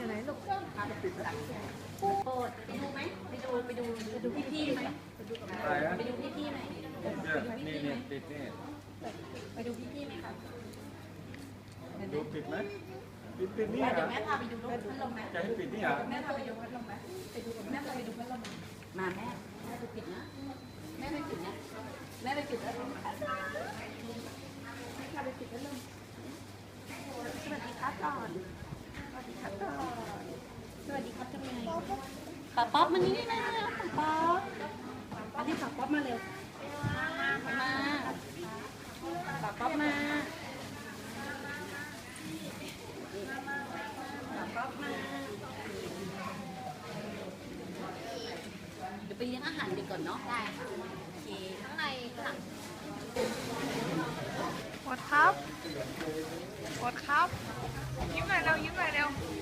อู่ไหนลูกปรดไปดูไหมไปดูไปดูไปดูพี่พี่ๆไหมไปดูกับแม่อไหมไปดูพี่พี่ๆไหมปิดนี่ไปดูพี่พี่ๆไหมคะดูปิดไหมปิดปิดนี่แล้เดี๋ยวแม่พาไปดูรถพัดลมไหมจะให้ปิดนี่อะแม่พาไปดูพัดลมไหมไปดูแม่พาไปดูพัดลมมาแม่แม่ไปปิดนะแม่ไปปิดนะแม่ไปปิดแล้วแม่พาไปปิดพัดลมสวัสดีครับก่อน วัสดีครับก่อนสวัสดีครับทำไงป๊าป๊อปมานี่นะป๊าป๊อปอันนี้ป๊าป๊อปมาเร็วมาป๊าป๊อปมาป๊าป๊อปมาเดี๋ยวไปเลี้ยงอาหารด็กก่อนเนาะได้ค่ะโอเคข้างในข้างหลังหมดครับหมดครับ ยิ้มหน่อย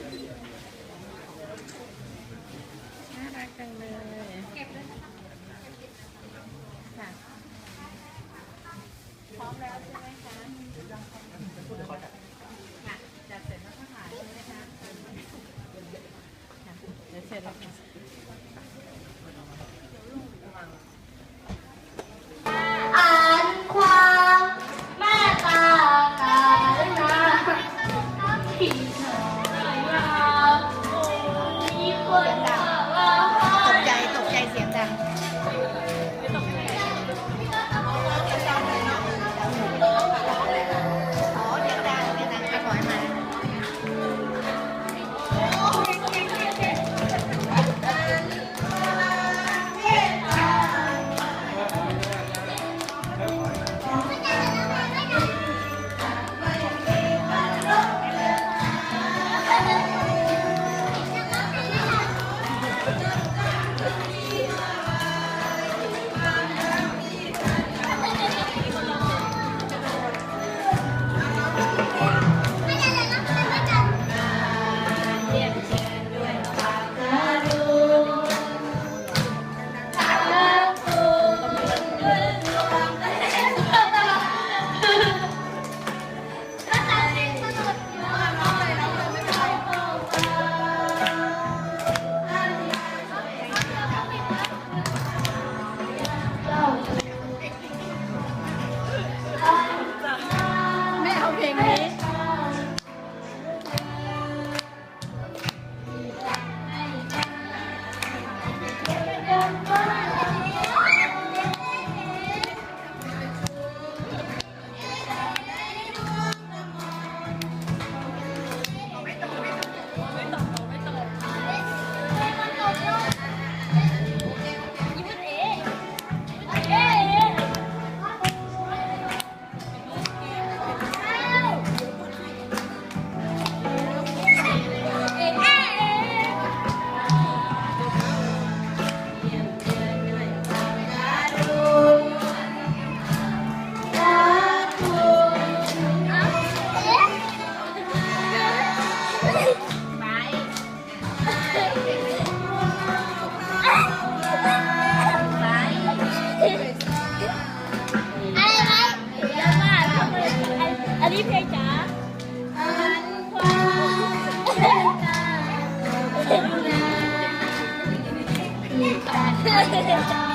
谢谢张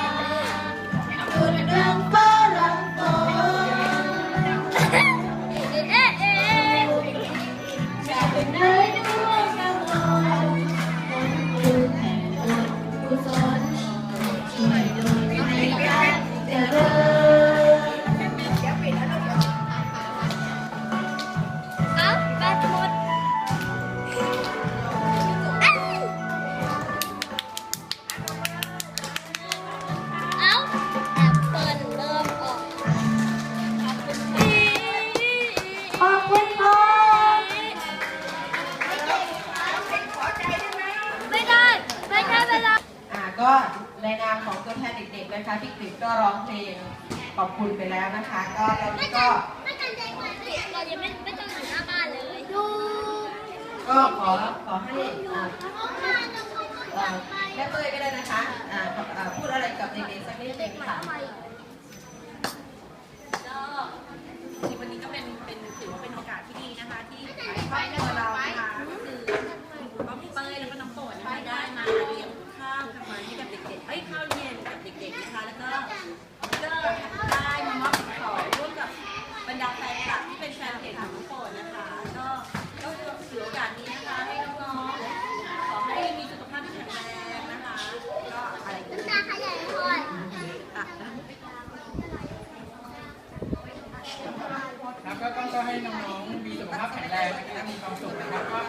ร้องเพลงขอบคุณไปแล้วนะคะ ก็ตอนนี้ก็ไม่กันใจกว่าเรายังไม่ไม่ต้องอยู่หน้าบ้านเลยดูก็ขอขอให้อ่าอ่าแม่เป้ยก็ได้นะคะอ่าขออ่าพูดอะไรกับเด็กๆสักนิดหนึงค่ะก็จริงๆวันนี้ก็เป็นเป็นถือว่าเป็นโอกาสที่ดีนะคะที่ครอบครัวเรานะคะก็คือป้าเป้ยแล้วก็น้องโปรดนะคะได้มาเลี้ยงข้าวกลางวันให้กับเด็กๆเอ้ยข้าวเย็นกับ เด็กๆนะคะ แล้วก็ก็ได้มามอบของร่วมกับบรรดาแฟนคลับที่เป็นแฟนเพจของน้องโปรดนะคะ ก็ก็ถือโอกาสนี้นะคะให้น้องๆขอให้มีสุขภาพที่แข็งแรงนะคะ ก็อะไรก็ตาขยายคอยอะครับก็ต้องก็ให้น้องๆมีสุขภาพแข็งแรงและมีความสุขนะครับ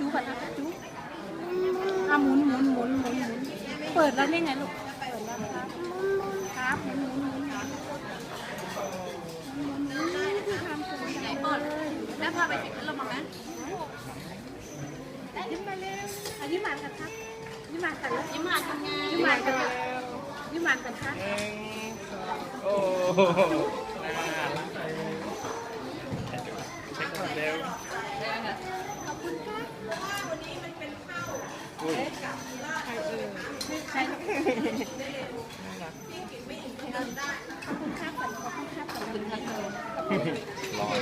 ปักจูปักปักจูอะหมุนหมุนหมุนหมุนหมุนเปิดแล้วนี่ไงลูก เปิดแล้วครับครับหมุนหมุนหมุนหมุนหมุนหมุนที่ทำสวยจังเลยแม่พาไปติดพัดลมมาไหมยิ้มมาเร็วอะยิ้มหวานกันครับยิ้มหวานกันแล้วยิ้มหวานทำไงยิ้มหวานกันยิ้มหวานกันครับโอ้โหไหนเช็คก่อนเร็ว ร้อน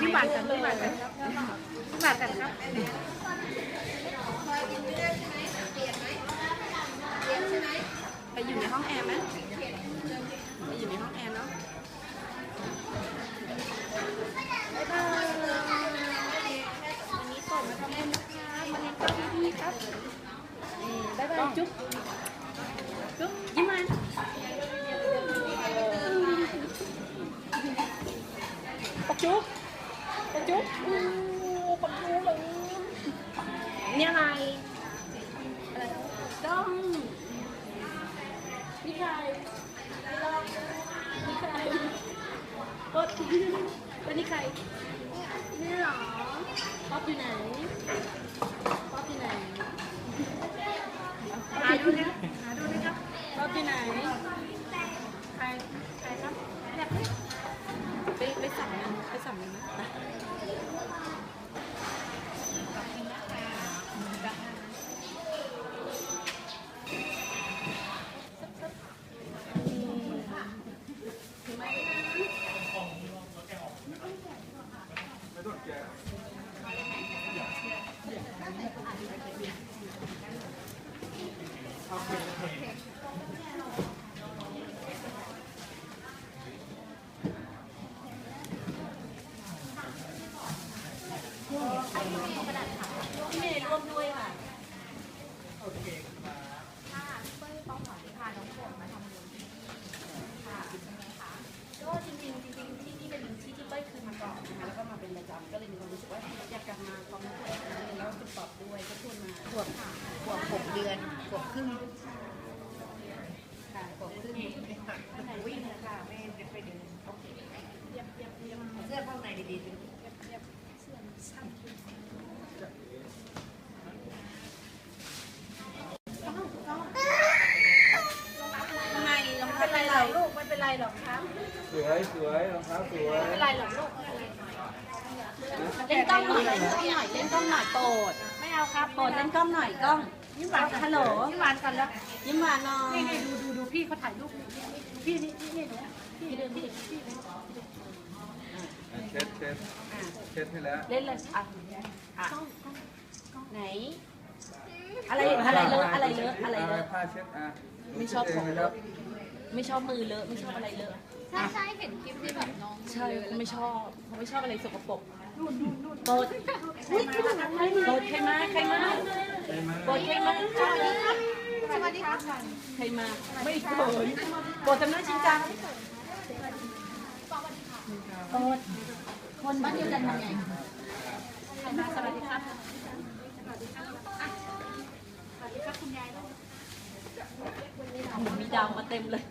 ยิ้มหวานกันยิ้มหวานกันยิ้มหวานกันครับไปอยู่ในห้องแอร์ไหม สวยสวยรองเท้าสวยไม่เป็นไรหรอกลูกเล่นกล้องหน่อยเล่นกล้องหน่อยเล่นกล้องหน่อยโปรดไม่เอาครับโปรดเล่นกล้องหน่อยกล้องยิ้มหวานกันฮัลโหลยิ้มหวานกันแล้วยิ้มหวานหน่อยนี่นี่ดูดูดูพี่เขาถ่ายรูปดูพี่นี่นี่นี่หนูพี่เดินพี่พี่เลยอะเช็ดเช็ดเช็ดให้แล้วเล่นเลยอะอะไหนอะไรอะไรเลอะอะไรเลอะอะไรเลอะผ้าเช็ดอะไม่ชอบของเลแล้อะไม่ชอบมือเลอะไม่ชอบอะไรเลอะ ใช่ใช่เห็นคลิปที่แบบน้องใช่เขาไม่ชอบเขาไม่ชอบอะไรสกปรกโปรดอุ๊ยโปรดใครมาใครมาโปรดใครมาสวัสดีครับใครมาไม่โปรดโปรดทำหน้าจริงจังโปรดคนบ้านเดียวกันทำไงใครมาสวัสดีครับสวัสดีครับอะสวัสดีครับคุณยายลูกเหมือนมีดาวมาเต็มเลย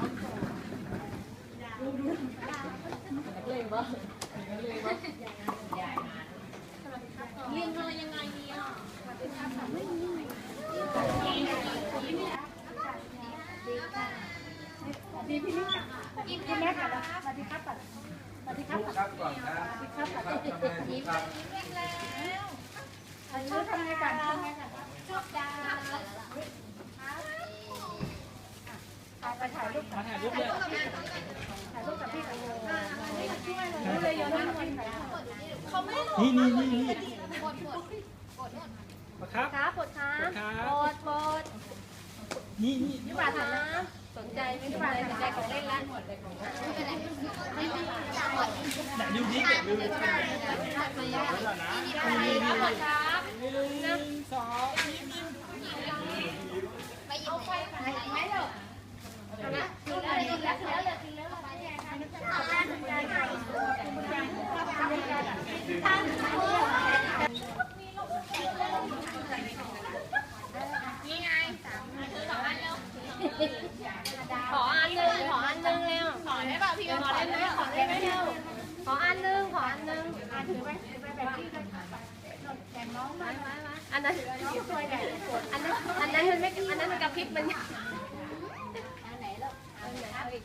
นัก เลงวะนักเลงวะเรียนอะไรยังไงเนี่ยดีพี่นี่อิ่มคุณแม่กันสวัสดีครับสวัสดีครับครับก่อนครับครับทำไมครับชื่อทำไงกันทำไงกันจบดาไปถ่ายรูปถ่ายรูปเลยถ่ายรูปกับพี่กับโยรู้เลยโยนให้คนถ่าย เขาไม่หล นี่นี่นี่นี่กดกดครับ ครับปวดขาปวดปวดนี่นี่นี่บาดขาสนใจไม่สนใจสนใจของเล่นแล้วไม่เป็นไรไม่เป็นไรแต่ดูดิแต่ดูดิไม่ยากนี่นี่อะไรครับหนึ่งสองไปหยิบไฟไหนไหมเถอะนะถึงแล้วถึงแล้วถึงแล้วถึงแล้วไปเนี่ยครับ นี่ไงขออันเร็วขออันหนึ่งขออันหนึ่งเร็วขอได้ป่ะพี่ขอได้ ไหมขอได้ไหมเร็วขออันหนึ่งขออันหนึ่งอะถือไปถือไปแบบพี่เลยแบ่งน้องมาอันนั้นช่วยกันอันนั้นอันนั้นมันไม่อันนั้นมันกระพริบมันอันไหนแล้วอันไหนเอาอีก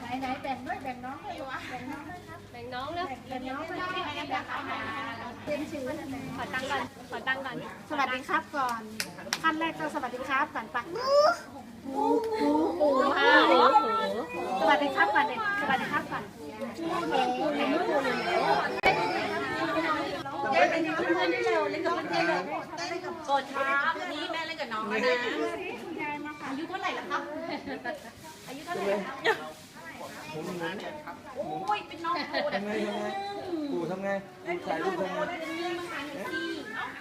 ไหนไหนแบ่งด้วยแบ่งน้องด้วยวะแบ่งน้องด้วยครับแบ่งน้องแล้วแบ่งน้องไปด้วยแบ่งเต็มชื่อขอตั้งก่อนขอตั้งก่อน สวัสดีครับก่อนขั้นแรกก็สวัสดีครับก่อนปะ ปูค่ะโอ้โหสวัสดีครับก่อนเด็กสวัสดีครับก่อนเล่นกับเพื่อนได้เร็วเล่นกับเพื่อนได้เร็วกดครับวันนี้แม่เล่นกับน้องนะอายุเท่าไหร่แล้วครับ อายุเท่าไหร่แล้วครับโอ้ยเป็นน้องโตทำไงทำไงปู่ถ่ายรูปทำไงเป็นเรื่องมาหาหนูที่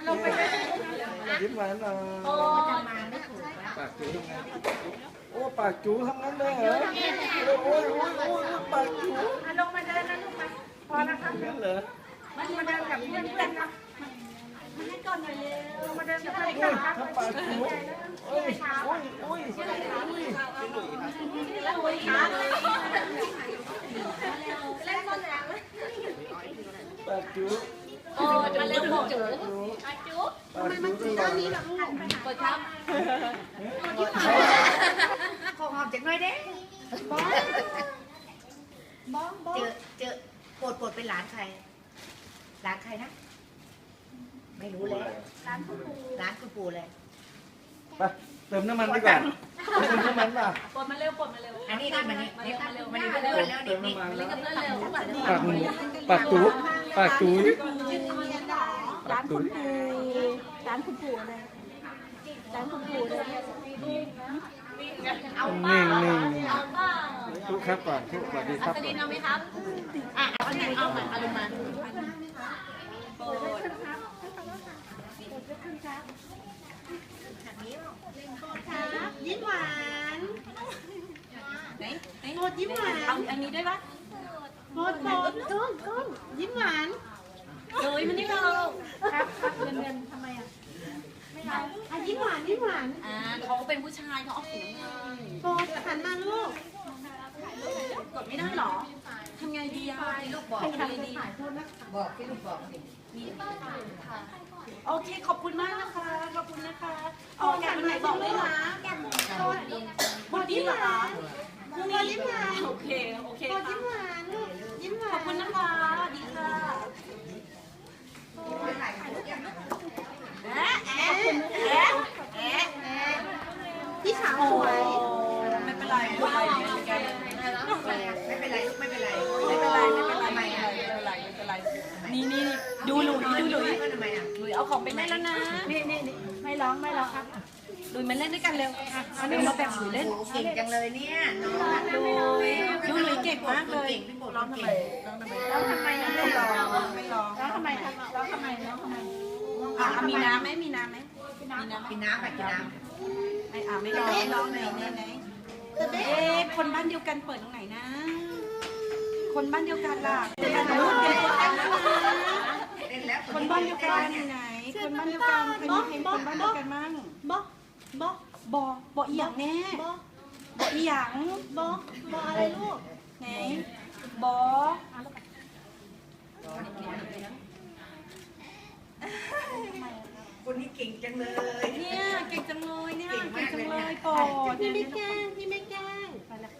ลงไปยิ้มหวานหน่อยโอ้ ปากจูทำไงโอ้ปากจูทำงั้นเลยเหรอโอ้ยโอ้ยโอ้ยโอ้ยปากจูอะลงมาเดินนะลูกมาพอแล้วครับงั้นเหรอมาเดินกับเพื่อนเพื่อนนะมาให้ก่อนหน่อยเร็วลงมาเดินกับเพื่อนก่อนครับถ้าปากจูโอ้ยโอ้ยโอ้ยแล้วโอ้ยครับเล่นบอลแล้วปากจู โอ้ยมาเร็วบอกจูปากจูตลอดเลยกดครับขอหอมจากหน่อยเด้เจอเจอโปรดโปรดเป็นหลานใคร หลานใครนะ ไม่รู้เลยหลานคุณปู่หลานคุณปู่เลย ไป เติมน้ำมันดีกว่าเติมน้ำมันป่ะกดมาเร็วกดมาเร็วอันนี้นี่มันนี่มานี่เร็วมันมานี่เร็วเพื่อนแล้วเตินี่มนี่น้ำมันเล่นกับเพื่อนเร็วปากหมูปากจูปากจูปากจูร้านคุณปู่เลยร้านคุณปู่เลยเอาเปล่าเอาเปล่าทุกครับก่อนทุกสวัสดีครับสก่ลิอนนเอาไหมครับอะเอาไหนเอามาเอาลงมาโปรด ยิ้มหวานไหนไหนโปรดยิ้มหวานเอาอันนี้ได้ปะโปรดโปรดก้มก้มยิ้มหวานเลยมันนี่เราครับครับเงินเงินทำไมอะไม่เอาอะยิ้มหวานยิ้มหวานอ่าเขาเป็นผู้ชายเขาออกสีน้ำเงินโปรดหันมาลูกกดไม่ได้หรอทำไงดีอะลูกบอกทำไงดีบอกที่ลูกบอกสิ โอเค ขอบคุณมากนะคะ ขอบคุณนะคะเอาแกนไหนบอกเลยนะบนนี้เหรอคะพรุ่งนี้ยิ้มหวานโอเค โอเคโปรดค่ะยิ้มหวานลูกยิ้มหวานขอบคุณนะคะสวัสดีค่ะแอะแอะแอะแอะ พี่สาวสวย ไม่เป็นไรไม่เป็นไร ไม่เป็นไรลูกไม่เป็นไร ไม่เป็นไรไม่เป็นไร ทำไม ไม่ อะ เป็นไรไม่เป็นไรนี่นี่ดูหลุยดูหลุย ทำไมอะ หลุยเอาของไปเล่นแล้วนะ นี่นี่นี่ไม่ร้องไม่ร้องครับ หลุยมาเล่นด้วยกันเร็วอะเอาเดี๋ยวเราแบ่งหลุยเล่น โอ้เก่งจังเลยเนี่ยน้อง ดูดูหลุยเก่งมากเลย เก่งพี่โปรดร้องเก่งร้องทำไมอะไม่ร้องไม่ร้องร้องทำไมครับร้องทำไมร้องทำไมอะมีน้ำไหมมีน้ำไหมมีน้ำกินน้ำไปกินน้ไม่อะไม่ร้องไม่ร้องไหนไหนไหนเอ๊ะคนบ้านเดียวกันเปิดตรงไหนนะ คนบ้านเดียวกันล่ะคนบ้านเดียวกันนะำเล่นคนบ้านเดียวกันไหน คนบ้านเดียวกันใครมีใครคนบ้านเดียวกันมั่งบ่บ่บอบอกอีหยังแน่บ่บอกอีหยังบ่บ่อะไรลูกไหน บอคนนี้เก่งจังเลย เนี่ยเก่งจังเลยเนี่ยเก่งมากจังเลเลยเนี่ยปอดพี่ไม่แกล้งพี่ไม่แกล้งไปละ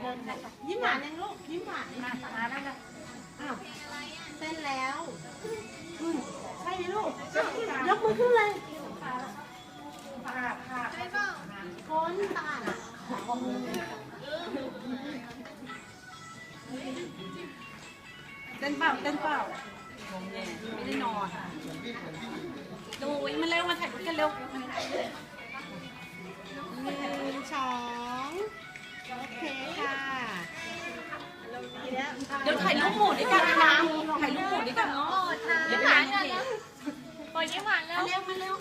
เดินไปยิ้มหวานยังลูกยิ้มหวานมามาแล้วนะอ้าวเต้นแล้วอืมใช่ไหมลูกยกมือขึ้นเลยคนตาน่ะ เต้นเปล่าเต้นเปล่าไม่ได้นอนดูอีมาเร็วมาถ่ายรูปกันเร็วหนึ่งสองโอเคค่ะเดี๋ยวถ่ายรูปหมู่ด้วยกันนะถ่ายรูปหมู่ด้วยกันเนาะเดี๋ยวถ่ายกันปล่อยยิ้มหวานแล้วเร็วมาเร็ว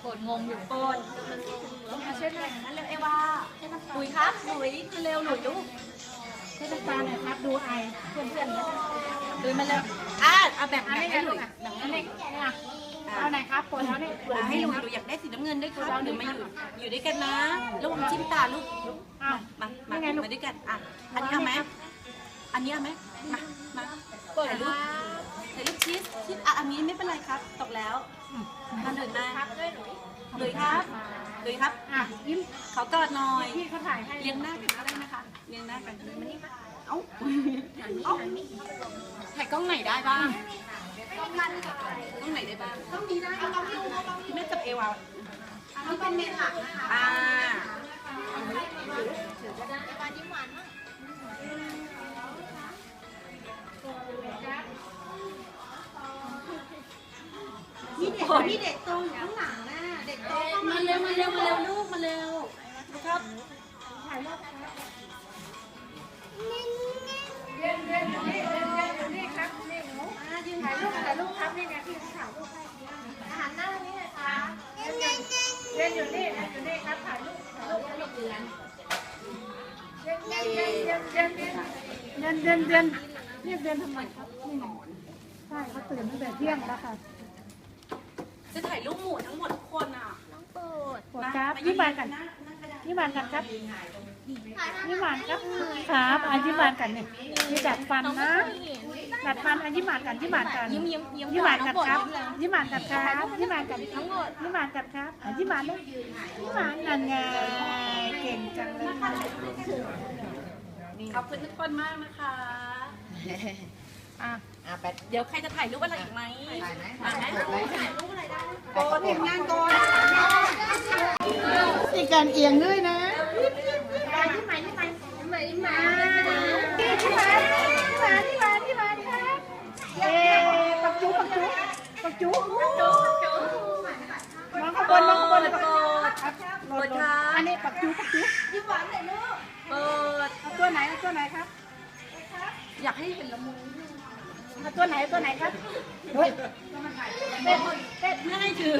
โกรธงงอยู่โปนมาช่วยหน่อยมาเร็วเอวาหลุยครับหลุยมาเร็วหลุยลูก เทศกาลหน่อยครับ ดูไอเพื่อนเพื่อนๆนะหลุยมาเร็วอะเอาแบ่งอันแบ่งนี้ให้ไงหลูลุกยอะอันนี้อะเอาไหนครับปวดแล้วนี่ปวดอะให้ให้หหลุนูยหลุยอยากได้สีน้ำเงินด้วยครับหรือมาอยู่อยู่ด้วยกันนะลูกจิ้มตาลูกอ้าวมามามาด้วยกันอะอันนี้เอาไหมอันนี้เอาไหมมามาถ่ายรูปถ่ายรูปชีสชีสอะอันนี้ไม่เป็นไรครับ ตกแล้วมาหนึ่งมาหลุยครับ หลุยครับอะยิ้มขอกอดหน่อยพี่เขาถ่ายให้เลี้ยงหน้ากันก็ได้นะคะเลี้ยงหน้ากันเอ้าเอ้าถ่ายกล้องไหนได้บ้างกล้องไหนได้บ้างกล้องนี้ได้กล้องนี้แม่จับเอวอะนี่เป็นเมนหลักนะคะอ่ามีเด็กมีเด็กโตอยู่ข้างหลังน่ะเด็กโตเข้ามา มาเร็วมาเร็วมาเร็วลูกมาเร็วครับนี่ครับนี่หนูถ่ายรูปถ่ายรูปครับนี่ไงพี่ถ่ายรูปให้อาหารหน้านี่นะคะเรียนอยู่นี่นะอยู่นี่ครับถ่ายรูปถ่ายรูปถ่ายรูปเดือนเดือนเดือนเดือนเดือนเดือนเดือนเดือนเรียกเดือนทำไมครับนี่นอนใช่เขาตื่นตั้งแต่เที่ยงแล้วค่ะ จะถ่ายรูปหมู่ทั้งหมดทุกคนอะปวดครับยิ้มบานกันยิ้มบานกันครับยิ้มบานครับครับอะยิ้มบานกันเนี่ยมีดัดฟันนะดัดฟันอะยิ้มบานกันยิ้มบานกันยิ้มยิ้มยิ้มบานกันครับยิ้มบานกันครับยิ้มบานกันทั้งหมดยิ้มบานกันครับอะยิ้มบานเลยยิ้มบานนั่นไงเก่งจังเลยขอบคุณทุกคนมากนะคะ อะอะไปเดี๋ยวใครจะถ่ายรูปอะไรอีกไหมถ่ายไหมถ่ายไหมถ่ายรูปอะไรได้โอ้ทีมงานก่อนมีการเอียงด้วยนะที่มาที่มาที่มาที่มาที่มาที่มาที่มาที่มาเย้ปักจุปักจุปักจุปักจุมองข้างบนมองข้างบนเลยปักจุครับโหลดอันนี้ปักจุปักจุยิ้มหวานหน่อยลูกเปิดเอาตัวไหนเอาตัวไหนครับอยากให้เห็นละมุนเอา ตัวไหนตัวไหนครับเฮ้ยเป็ดเป็ดไม่ให้ถือ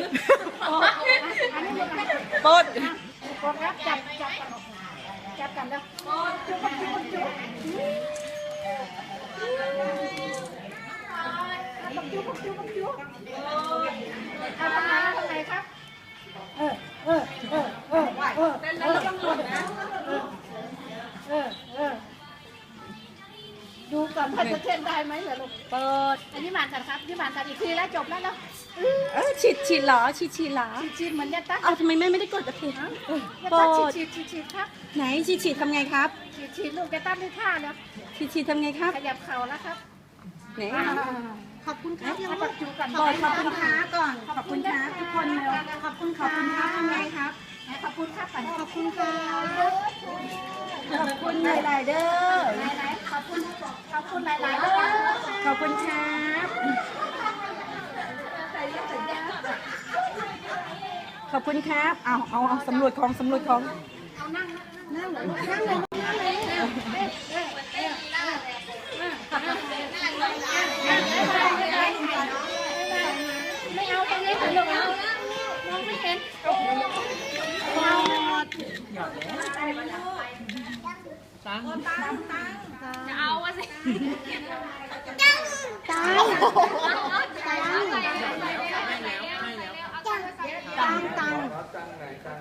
อันนี้มันเป็ดปดโฟกัสจับจับกันจับกันแล้วจุ๊บจุ๊บจุ๊บจุ๊บจุ๊บจุ๊บจุ๊บ เต้นได้ไหมเหรอลูกเปิดอันนี้หมานกันครับนี่หมานกันอีกทีแล้วจบแล้วแล้วเออฉีดฉีดเหรอฉีดฉีดเหรอฉีดฉีดเหมือนยาตั๊กเอาทำไมแม่ไม่ได้กดกระเทียมยาตั๊กฉีดฉีดฉีดฉีดครับไหนฉีดฉีดทำไงครับฉีดฉีดลูกยาตั๊กได้ท่าแล้วฉีดฉีดทำไงครับขยับเข่าแล้วครับไหนขอบคุณครับยังปักจูกันกดขอบคุณครับก่อนขอบคุณครับทุกคนเร็วขอบคุณขอบคุณครับทำไงครับขอบคุณครับขอบคุณครับขอบคุณหลายๆเด้อไหนๆ ขอบคุณหลายๆเลยขอบคุณครับขอบคุณครับ เอาเอาเอาสำรวจของสำรวจของนั่ง นั่งนั่งเลยนั่งเลย ตังตังตังตังไหนตัง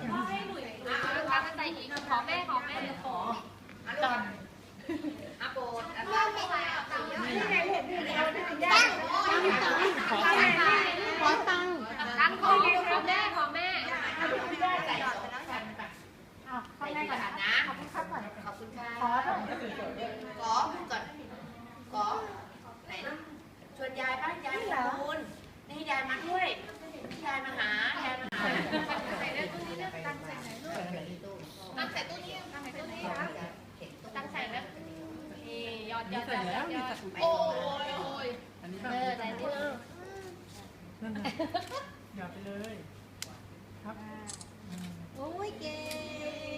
ขอแม่ขอแม่ขอ ยอดยอดยอดยอดยอดโอ้ยโอ้ยอันนี้เออใส่ตู้นั่นน่ะหยอดไปเลย ครับโอ้ยเก่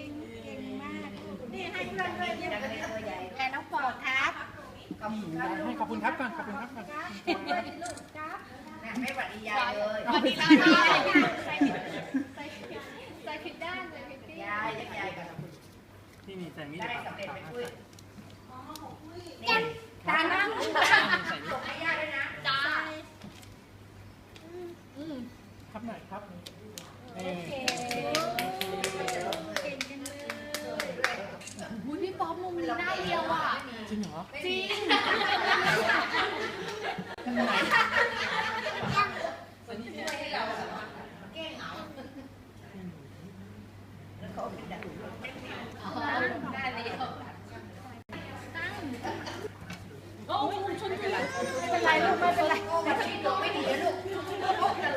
ง เก่งมาก นี่ให้เพื่อนด้วยเนี่ยแทนน้องปอดครับให้ขอบคุณครับก่อนขอบคุณครับก่อนไม่หวัดดียายเลยสวัสดีค่ะใส่ใส่ผิดด้านใส่ผิดที่ยายเรียกยายก่อนนี่นี่ใส่นี่ได้ดีกว่าสำเร็จไปคุย ตานั่งใส่นี่ส่งให้ยายด้วยนะจ้าครับหน่อยครับเอออุ้ยพี่ป๊อปมุมนี้หน้าเดียวอะ จริงเหรอ จริ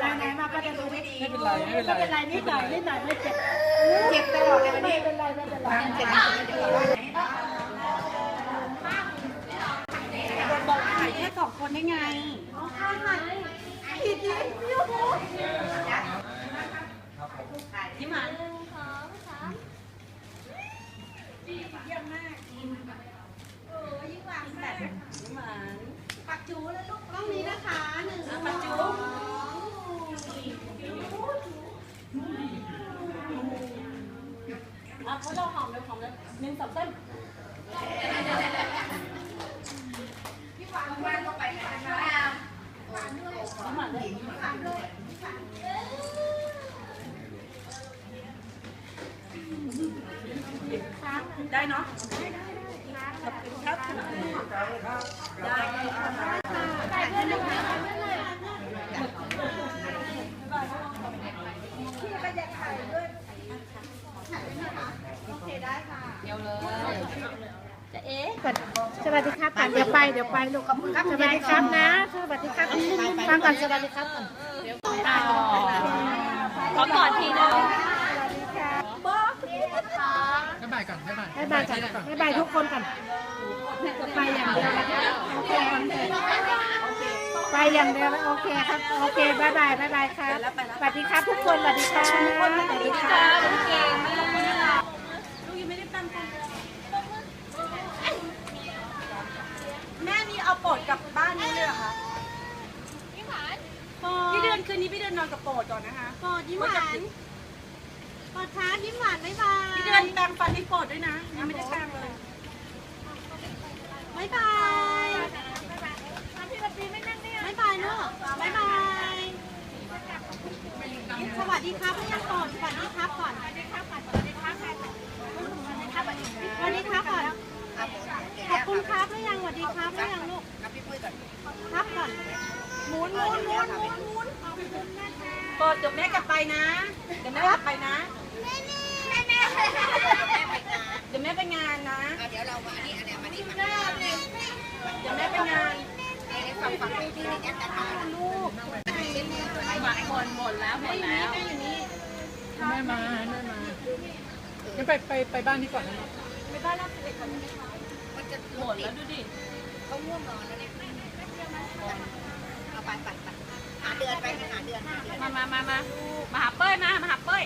ไหนไหนมาก็จะดูไม่ดี ไม่เป็นไรไม่เป็นไร ไม่เป็นไรนิดหน่อยนิดหน่อยไม่เจ็บ เจ็บตลอดเลยวันนี้ ไม่เป็นไรไม่เป็นไร เจ็บตลอด บอกถ่ายแค่สองคนได้ไง ยิ้มหวาน ปักจูแล้วลูกต้องนี้นะคะหนึ่ง ปัจจุอะเขาเราหอมเลยหอมเลยห นึ่งสองสาม ได้เนาะครับได้เดี๋ยวเลยจะเอ๊ะ สวัสดีครับก่อนเดี๋ยว ไปเดี๋ยวไปลูกสวัสดีครับนะสวัสดีครับฟังก่อนสวัสดีครับก่อนขอกอดทีนึงบ๊ายบายก่อนบ๊ายบายบ๊ายบายก่อนบ๊ายบายทุกคนก่อนไปอย่างเดียวนะคะโอเคไปอย่างเดียวโอเคครับ โอเคบ๊ายบายบ๊ายบายครับสวัสดีครับทุกคนสวัสดีครับสวัสดีคจ้ารับ ลูกเก่งมากลูกยังไม่ได้ตั้งใจแม่นี่เอาโปรดกลับบ้านนี้เลยเหรอคะพี่เดื อนคืนนี้พี่เดือนนอนกับโปรดก่อนนะคะปอดยิ้มหวานปอดช้ายิ้มหวานบ๊ายบายพี่เดือนแปรงฟันให้โปรดด้วยนะยังไม่ได้แปรงเลยบ๊ายบายบ๊ายบายเนอะบ๊ายบายสวัสดีครับพี่ยังก่อนสวัสดีครับก่อนสวัสดีครับก่อนสวัสดีครับก่อนสวัสดีครับก่อนขอบคุณครับหรือยังสวัสดีครับหรือยังลูกกับพี่ปุ้ยก่อนครับก่อนหมุนหมุนหมุนหมุน หมุนขอบคุณนะคะโปรดเดี๋ยวแม่กลับไปนะ เดี๋ยวแม่กลับไปนะ เดี๋ยวแม่ไปงานนะ เดี๋ยวเรามาอันนี้อันนี้มานี่มาเดี๋ยวแม่ไปงานฟังฟังพี่นี่แอดกันมาลูกหมักหมดหมดแล้วหมดแล้วแม่มาแม่มางั้นไปไปไปบ้านนี้ก่อนนะไปบ้านรับเด็กก่อนมันจะหมดแล้วดูดิเขาง่วงนอนแล้วเนี่ยเอาไปไปไป หาเดือนไปหาเดือนหาเดือนมามามามามาหาเป้ยมามาหาเป้ย